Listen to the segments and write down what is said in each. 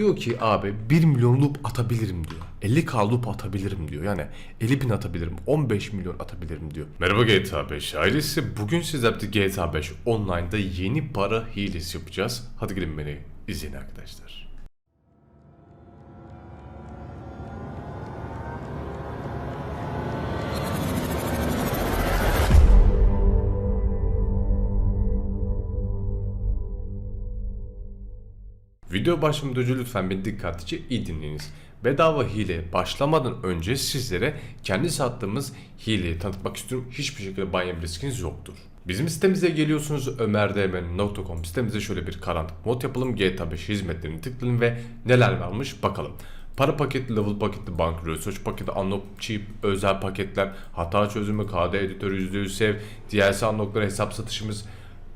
Diyor ki abi 1 milyon loop atabilirim diyor. 50k loop atabilirim diyor. Yani 50 bin atabilirim. 15 milyon atabilirim diyor. Merhaba GTA 5 ailesi. Bugün sizlerle GTA 5 online'da yeni para hilesi yapacağız. Hadi gelin beni izleyin arkadaşlar. Video başlamadan önce lütfen beni dikkatlice iyi dinleyiniz. Bedava hile başlamadan önce sizlere kendi sattığımız hileyi tanıtmak istiyorum. Hiçbir şekilde banyo riskiniz yoktur. Bizim sitemize geliyorsunuz ömerdmn.com sitemize şöyle bir karanlık mod yapalım. GTA 5 hizmetlerini tıklayın ve neler varmış bakalım. Para paketi, level paketi, bank research paketi, unlock cheap, özel paketler, hata çözümü, KD editörü, %100 sev, DLC unlockları, hesap satışımız,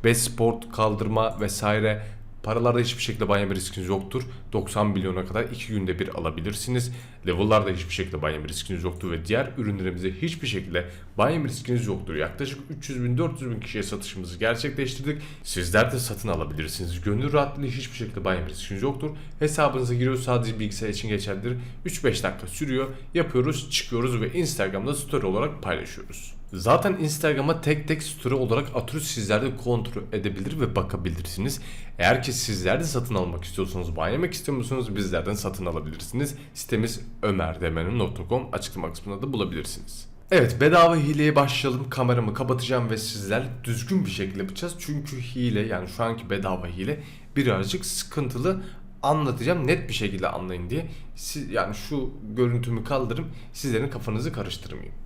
Best Sport kaldırma vesaire Paralarda hiçbir şekilde banyo riskiniz yoktur. 90 milyona kadar 2 günde bir alabilirsiniz. Level'larda hiçbir şekilde banyo riskiniz yoktur ve diğer ürünlerimize hiçbir şekilde banyo riskiniz yoktur. Yaklaşık 300 bin 400 bin kişiye satışımızı gerçekleştirdik. Sizler de satın alabilirsiniz. Gönül rahatlığı hiçbir şekilde banyo riskiniz yoktur. Hesabınıza giriyor sadece bilgisayar için geçerlidir. 3-5 dakika sürüyor. Yapıyoruz, çıkıyoruz ve Instagram'da story olarak paylaşıyoruz. Zaten Instagram'a tek tek story olarak atıyoruz. Sizler de kontrol edebilir ve bakabilirsiniz. Eğer ki sizler de satın almak istiyorsanız, banyamak istiyor musunuz bizlerden satın alabilirsiniz. Sitemiz ömerdemenin.com açıklama kısmında da bulabilirsiniz. Evet bedava hileye başlayalım. Kameramı kapatacağım ve sizler düzgün bir şekilde yapacağız. Çünkü hile yani şu anki bedava hile birazcık sıkıntılı anlatacağım net bir şekilde anlayın diye. Siz, yani şu görüntümü kaldırım sizlerin kafanızı karıştırmayayım.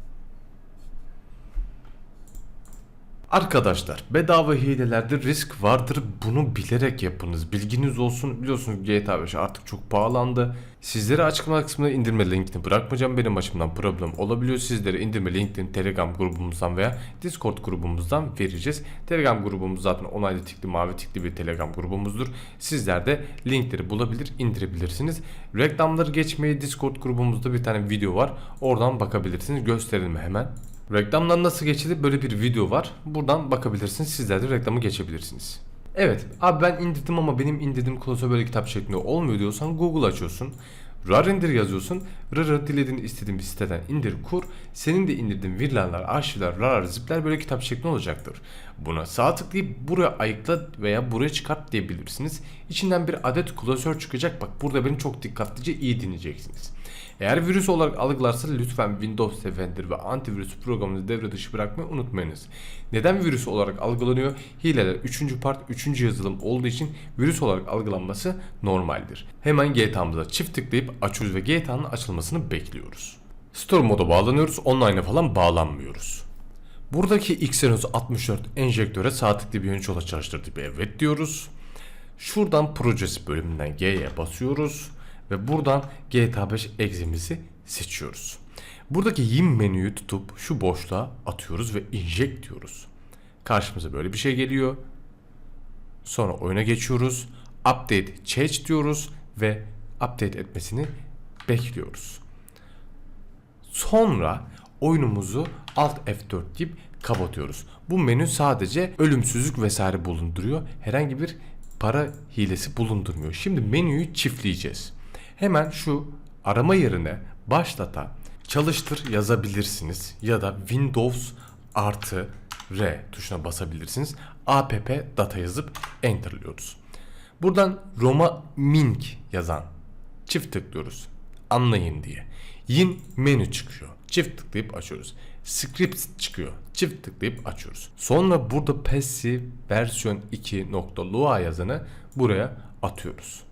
Arkadaşlar bedava hilelerde risk vardır. Bunu bilerek yapınız. Bilginiz olsun. Biliyorsunuz GTA 5 artık çok pahalandı. Sizlere açıklama kısmına indirme linkini bırakmayacağım. Benim açımdan problem olabiliyor. Sizlere indirme linkini telegram grubumuzdan veya discord grubumuzdan vereceğiz. Telegram grubumuz zaten onaylı tikli mavi tikli bir telegram grubumuzdur. Sizler de linkleri bulabilir indirebilirsiniz. Reklamları geçmeyi discord grubumuzda bir tane video var. Oradan bakabilirsiniz. Gösterelim hemen Reklamdan nasıl geçilir böyle bir video var. Buradan bakabilirsiniz. Sizler de reklamı geçebilirsiniz. Evet abi ben indirdim ama benim indirdiğim klasör böyle kitap şeklinde olmuyor diyorsan Google açıyorsun. RAR yazıyorsun. RAR'ı dilediğin istediğin bir siteden indir kur. Senin de indirdiğin virlanlar, arşivler, RAR, zipler böyle kitap şeklinde olacaktır. Buna sağ tıklayıp buraya ayıkla veya buraya çıkart diyebilirsiniz. İçinden bir adet klasör çıkacak. Bak burada beni çok dikkatlice iyi dinleyeceksiniz. Eğer virüs olarak algılarsa lütfen Windows Defender ve antivirüs programını devre dışı bırakmayı unutmayınız. Neden virüs olarak algılanıyor? Hileler 3. part 3. yazılım olduğu için virüs olarak algılanması normaldir. Hemen GTA'mıza çift tıklayıp açıyoruz ve GTA'nın açılmasını bekliyoruz. Store moda bağlanıyoruz. Online'a falan bağlanmıyoruz. Buradaki Exynos 64 enjektöre sağ bir yönetici olarak çalıştırdık. Evet diyoruz. Şuradan projesi bölümünden G'ye basıyoruz ve buradan GTA 5 exe'imizi seçiyoruz. Buradaki yim menüyü tutup şu boşluğa atıyoruz ve inject diyoruz. Karşımıza böyle bir şey geliyor. Sonra oyuna geçiyoruz. Update change diyoruz ve update etmesini bekliyoruz. Sonra oyunumuzu Alt F4 deyip kapatıyoruz. Bu menü sadece ölümsüzlük vesaire bulunduruyor. Herhangi bir para hilesi bulundurmuyor. Şimdi menüyü çiftleyeceğiz. Hemen şu arama yerine başlata çalıştır yazabilirsiniz ya da Windows artı R tuşuna basabilirsiniz. app data yazıp enterlıyoruz. Buradan Roma Mink yazan çift tıklıyoruz. Anlayın diye. Yin menü çıkıyor. Çift tıklayıp açıyoruz. Script çıkıyor. Çift tıklayıp açıyoruz. Sonra burada passive versiyon 2.lua yazanı buraya atıyoruz.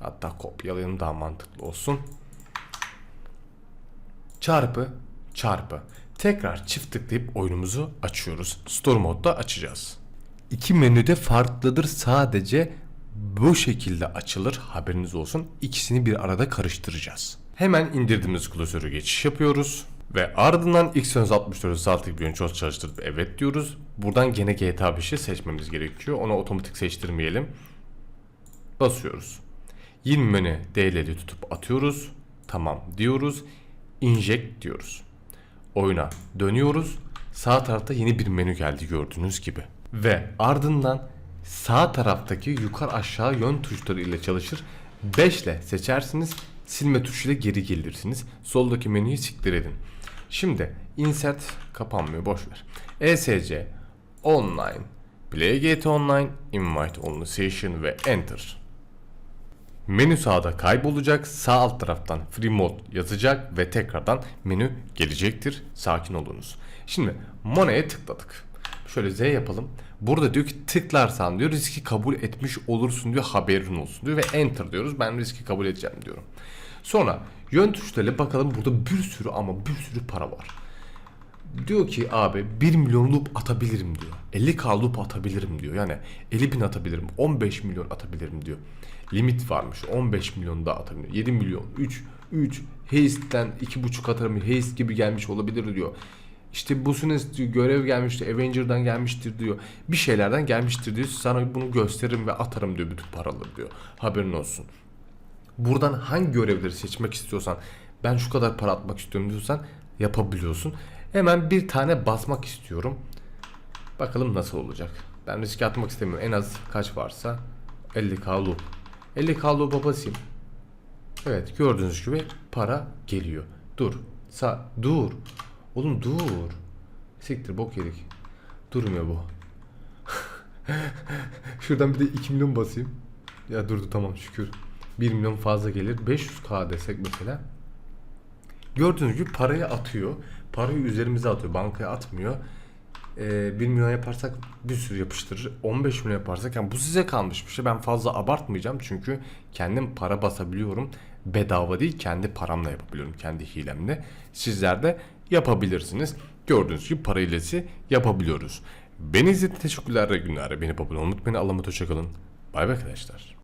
Hatta kopyalayalım daha mantıklı olsun. Çarpı çarpı. Tekrar çift tıklayıp oyunumuzu açıyoruz. Store modda açacağız. İki menüde farklıdır sadece bu şekilde açılır haberiniz olsun. İkisini bir arada karıştıracağız. Hemen indirdiğimiz klasörü geçiş yapıyoruz. Ve ardından X164 sağ tık bir yönetici çalıştırıp evet diyoruz. Buradan gene GTA 5'i seçmemiz gerekiyor. Onu otomatik seçtirmeyelim. Basıyoruz. 20 menü DLL'i tutup atıyoruz. Tamam diyoruz. Inject diyoruz. Oyuna dönüyoruz. Sağ tarafta yeni bir menü geldi gördüğünüz gibi. Ve ardından sağ taraftaki yukarı aşağı yön tuşları ile çalışır 5 ile seçersiniz. Silme tuşuyla geri gelirsiniz. Soldaki menüyü siktir edin. Şimdi insert kapanmıyor boş ver. ESC online Playgate online invite only session ve enter. Menü sağda kaybolacak. Sağ alt taraftan free mode yazacak ve tekrardan menü gelecektir. Sakin olunuz. Şimdi Mona'ya tıkladık. Şöyle Z yapalım. Burada diyor ki tıklarsan diyor riski kabul etmiş olursun diyor haberin olsun diyor ve enter diyoruz. Ben riski kabul edeceğim diyorum. Sonra yön tuşlarıyla bakalım burada bir sürü ama bir sürü para var. Diyor ki abi 1 milyon loop atabilirim diyor. 50k loop atabilirim diyor. Yani 50 bin atabilirim. 15 milyon atabilirim diyor. Limit varmış. 15 milyon da atabilirim. 7 milyon. 3 3 Haste'den 2.5 atarım. Haste gibi gelmiş olabilir diyor. İşte bu diyor, görev gelmişti. Avenger'dan gelmiştir diyor. Bir şeylerden gelmiştir diyor. Sana bunu gösteririm ve atarım diyor bütün paraları diyor. Haberin olsun. Buradan hangi görevleri seçmek istiyorsan ben şu kadar para atmak istiyorum diyorsan yapabiliyorsun. Hemen bir tane basmak istiyorum. Bakalım nasıl olacak. Ben riske atmak istemiyorum. En az kaç varsa 50k loop. 50k loop'a basayım. Evet gördüğünüz gibi para geliyor. Dur. Sa dur. Oğlum dur. Siktir bok yedik. Durmuyor bu. Şuradan bir de 2 milyon basayım. Ya durdu tamam şükür. 1 milyon fazla gelir. 500k desek mesela. Gördüğünüz gibi parayı atıyor. Parayı üzerimize atıyor. Bankaya atmıyor. Ee, 1 milyon yaparsak bir sürü yapıştırır. 15 milyon yaparsak yani bu size kalmış bir şey. Ben fazla abartmayacağım çünkü kendim para basabiliyorum. Bedava değil kendi paramla yapabiliyorum. Kendi hilemle. Sizler de yapabilirsiniz. Gördüğünüz gibi para hilesi yapabiliyoruz. Beni izlediğiniz teşekkürler. günler. Beni abone olmayı unutmayın. Allah'a emanet hoşçakalın. Bay bay arkadaşlar.